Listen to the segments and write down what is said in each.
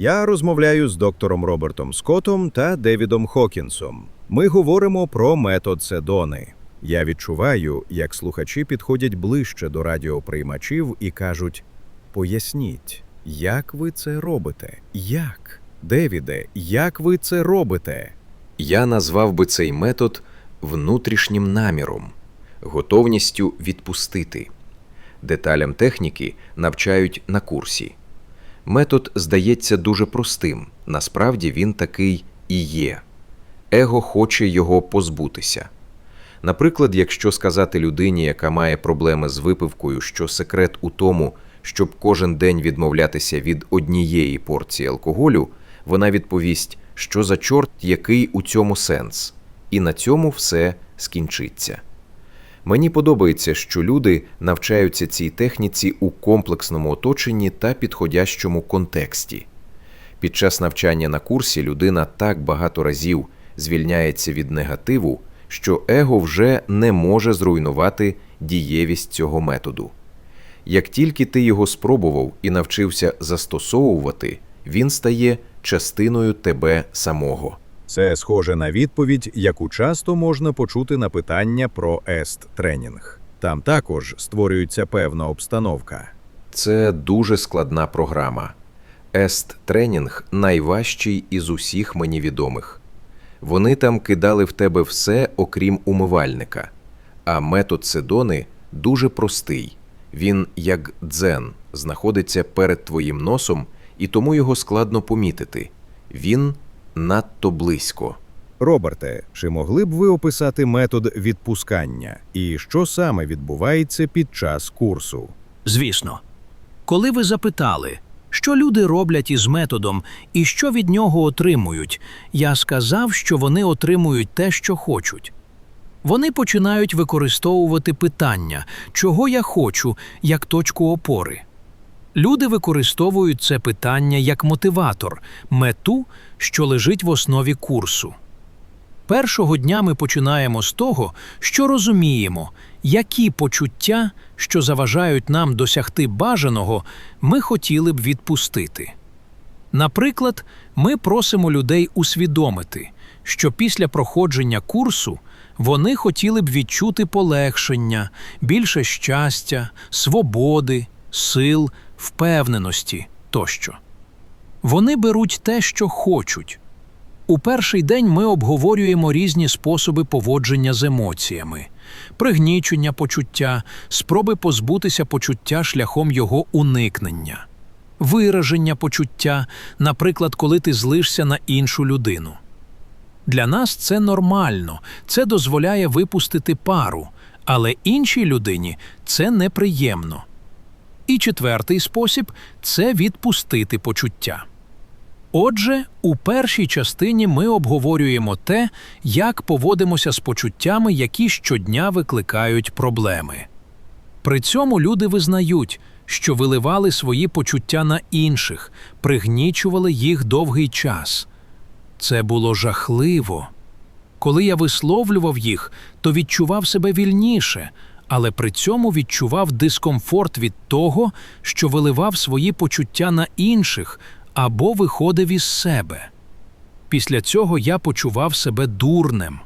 Я розмовляю з доктором Робертом Скоттом та Девідом Хокінсом. Ми говоримо про метод Седони. Я відчуваю, як слухачі підходять ближче до радіоприймачів і кажуть: Поясніть, як ви це робите? Як? Девіде, як ви це робите? Я назвав би цей метод внутрішнім наміром, готовністю відпустити. Деталям техніки навчають на курсі. Метод здається дуже простим, насправді він такий і є. Его хоче його позбутися. Наприклад, якщо сказати людині, яка має проблеми з випивкою, що секрет у тому, щоб кожен день відмовлятися від однієї порції алкоголю, вона відповість, що за чорт який у цьому сенс, і на цьому все скінчиться. Мені подобається, що люди навчаються цій техніці у комплексному оточенні та підходящому контексті. Під час навчання на курсі людина так багато разів звільняється від негативу, що его вже не може зруйнувати дієвість цього методу. Як тільки ти його спробував і навчився застосовувати, він стає частиною тебе самого. Це схоже на відповідь, яку часто можна почути на питання про ест-тренінг. Там також створюється певна обстановка. Це дуже складна програма. Ест тренінг найважчий із усіх мені відомих. Вони там кидали в тебе все, окрім умивальника. А метод Седони дуже простий. Він, як дзен, знаходиться перед твоїм носом, і тому його складно помітити. Він надто близько. Роберте, чи могли б ви описати метод відпускання і що саме відбувається під час курсу? Звісно. Коли ви запитали, що люди роблять із методом і що від нього отримують, я сказав, що вони отримують те, що хочуть. Вони починають використовувати питання, чого я хочу, як точку опори. Люди використовують це питання як мотиватор, мету, що лежить в основі курсу. Першого дня ми починаємо з того, що розуміємо, які почуття, що заважають нам досягти бажаного, ми хотіли б відпустити. Наприклад, ми просимо людей усвідомити, що після проходження курсу вони хотіли б відчути полегшення, більше щастя, свободи, сил, впевненості тощо. Вони беруть те, що хочуть. У перший день ми обговорюємо різні способи поводження з емоціями, пригнічення почуття, спроби позбутися почуття шляхом його уникнення, вираження почуття, наприклад, коли ти злишся на іншу людину. Для нас це нормально, це дозволяє випустити пару, але іншій людині це неприємно. І четвертий спосіб це відпустити почуття. Отже, у першій частині ми обговорюємо те, як поводимося з почуттями, які щодня викликають проблеми. При цьому люди визнають, що виливали свої почуття на інших, пригнічували їх довгий час. Це було жахливо. Коли я висловлював їх, то відчував себе вільніше, але при цьому відчував дискомфорт від того, що виливав свої почуття на інших або виходив із себе. Після цього я почував себе дурним.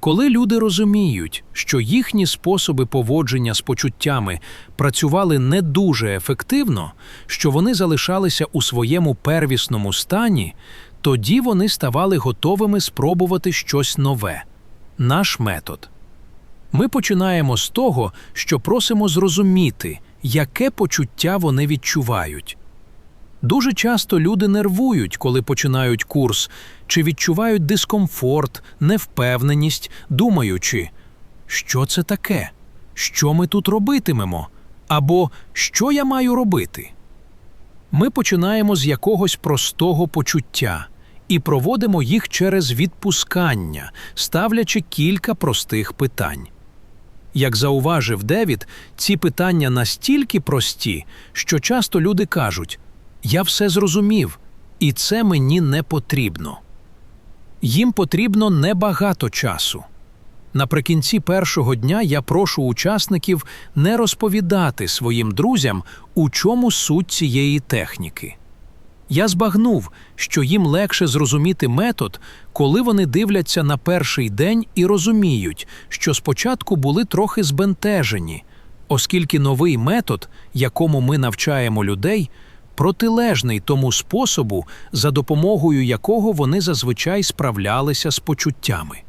Коли люди розуміють, що їхні способи поводження з почуттями працювали не дуже ефективно, що вони залишалися у своєму первісному стані, тоді вони ставали готовими спробувати щось нове наш метод. Ми починаємо з того, що просимо зрозуміти, яке почуття вони відчувають. Дуже часто люди нервують, коли починають курс, чи відчувають дискомфорт, невпевненість, думаючи, що це таке, що ми тут робитимемо, або що я маю робити. Ми починаємо з якогось простого почуття і проводимо їх через відпускання, ставлячи кілька простих питань. Як зауважив Девід, ці питання настільки прості, що часто люди кажуть Я все зрозумів, і це мені не потрібно. Їм потрібно небагато часу. Наприкінці першого дня я прошу учасників не розповідати своїм друзям, у чому суть цієї техніки. Я збагнув, що їм легше зрозуміти метод, коли вони дивляться на перший день і розуміють, що спочатку були трохи збентежені, оскільки новий метод, якому ми навчаємо людей, протилежний тому способу, за допомогою якого вони зазвичай справлялися з почуттями.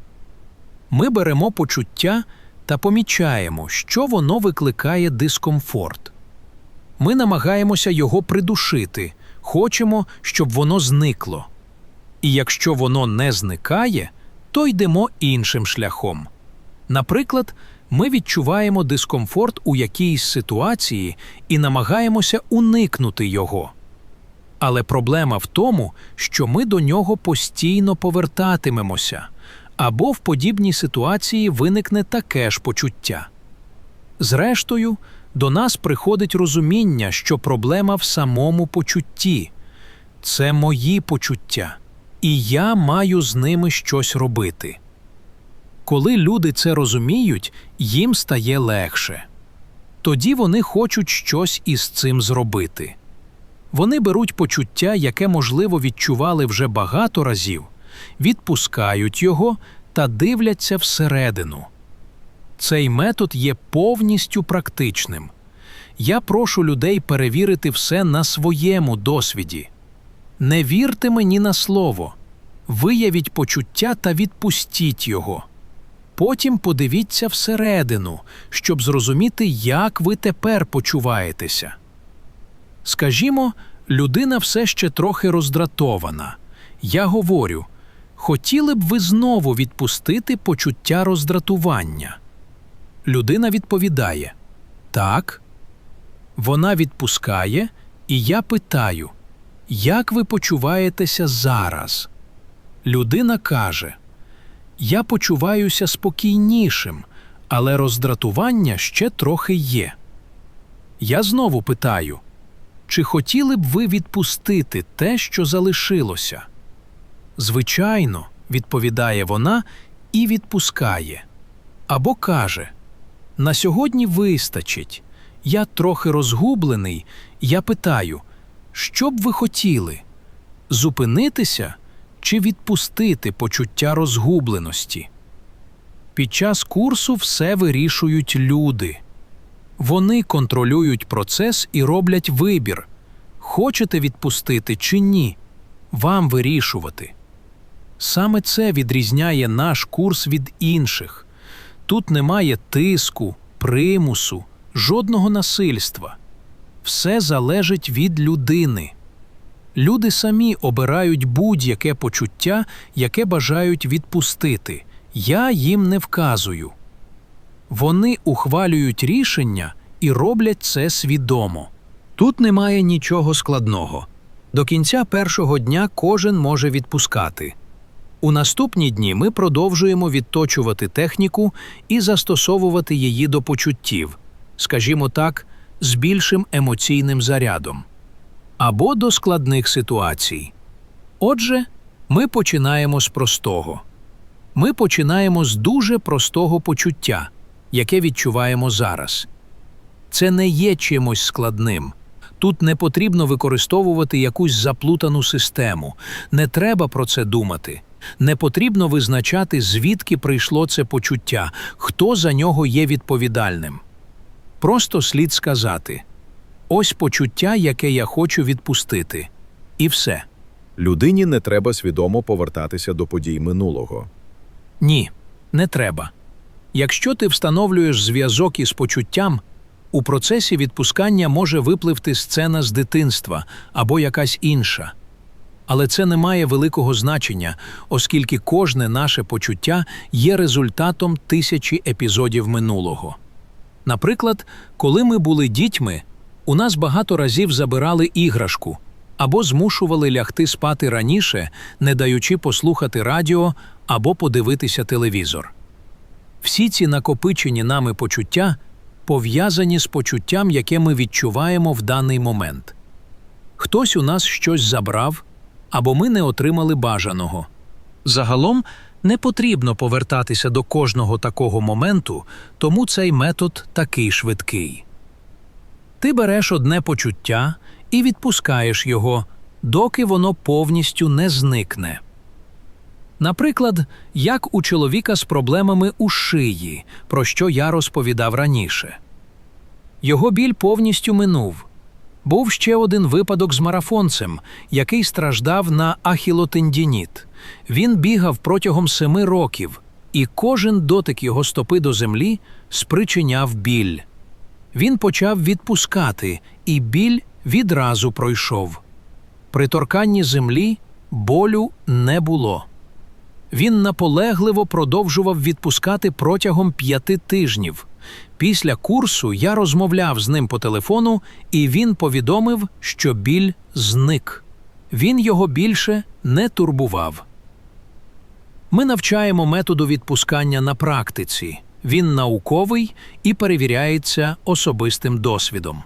Ми беремо почуття та помічаємо, що воно викликає дискомфорт. Ми намагаємося його придушити, хочемо, щоб воно зникло. І якщо воно не зникає, то йдемо іншим шляхом. Наприклад, ми відчуваємо дискомфорт у якійсь ситуації і намагаємося уникнути його. Але проблема в тому, що ми до нього постійно повертатимемося, або в подібній ситуації виникне таке ж почуття. Зрештою, до нас приходить розуміння, що проблема в самому почутті. Це мої почуття, і я маю з ними щось робити. Коли люди це розуміють, їм стає легше. Тоді вони хочуть щось із цим зробити. Вони беруть почуття, яке, можливо, відчували вже багато разів, відпускають його та дивляться всередину. Цей метод є повністю практичним. Я прошу людей перевірити все на своєму досвіді. Не вірте мені на слово, виявіть почуття та відпустіть його. Потім подивіться всередину, щоб зрозуміти, як ви тепер почуваєтеся. Скажімо, людина все ще трохи роздратована. Я говорю, хотіли б ви знову відпустити почуття роздратування. Людина відповідає Так. Вона відпускає, і я питаю, як ви почуваєтеся зараз? Людина каже: Я почуваюся спокійнішим, але роздратування ще трохи є. Я знову питаю, чи хотіли б ви відпустити те, що залишилося? Звичайно, відповідає вона і відпускає. Або каже: На сьогодні вистачить. Я трохи розгублений, я питаю, що б ви хотіли? Зупинитися чи відпустити почуття розгубленості? Під час курсу все вирішують люди. Вони контролюють процес і роблять вибір. Хочете відпустити чи ні? Вам вирішувати. Саме це відрізняє наш курс від інших. Тут немає тиску, примусу, жодного насильства. Все залежить від людини. Люди самі обирають будь-яке почуття, яке бажають відпустити. Я їм не вказую. Вони ухвалюють рішення і роблять це свідомо. Тут немає нічого складного. До кінця першого дня кожен може відпускати. У наступні дні ми продовжуємо відточувати техніку і застосовувати її до почуттів, скажімо так, з більшим емоційним зарядом або до складних ситуацій. Отже, ми починаємо з простого. Ми починаємо з дуже простого почуття, яке відчуваємо зараз. Це не є чимось складним. Тут не потрібно використовувати якусь заплутану систему, не треба про це думати. Не потрібно визначати, звідки прийшло це почуття, хто за нього є відповідальним. Просто слід сказати ось почуття, яке я хочу відпустити. І все. Людині не треба свідомо повертатися до подій минулого. Ні, не треба. Якщо ти встановлюєш зв'язок із почуттям, у процесі відпускання може випливти сцена з дитинства або якась інша. Але це не має великого значення, оскільки кожне наше почуття є результатом тисячі епізодів минулого. Наприклад, коли ми були дітьми, у нас багато разів забирали іграшку або змушували лягти спати раніше, не даючи послухати радіо або подивитися телевізор. Всі ці накопичені нами почуття пов'язані з почуттям, яке ми відчуваємо в даний момент. Хтось у нас щось забрав, або ми не отримали бажаного. Загалом не потрібно повертатися до кожного такого моменту, тому цей метод такий швидкий. Ти береш одне почуття і відпускаєш його, доки воно повністю не зникне. Наприклад, як у чоловіка з проблемами у шиї, про що я розповідав раніше. Його біль повністю минув. Був ще один випадок з марафонцем, який страждав на ахілотендініт. Він бігав протягом семи років, і кожен дотик його стопи до землі спричиняв біль. Він почав відпускати, і біль відразу пройшов. При торканні землі болю не було. Він наполегливо продовжував відпускати протягом п'яти тижнів. Після курсу я розмовляв з ним по телефону, і він повідомив, що біль зник. Він його більше не турбував. Ми навчаємо методу відпускання на практиці. Він науковий і перевіряється особистим досвідом.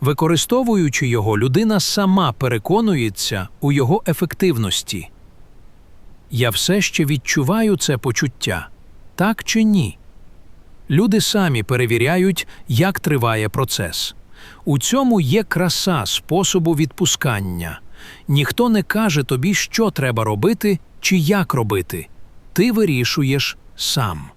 Використовуючи його, людина сама переконується у його ефективності. Я все ще відчуваю це почуття, так чи ні? Люди самі перевіряють, як триває процес. У цьому є краса способу відпускання. Ніхто не каже тобі, що треба робити чи як робити. Ти вирішуєш сам.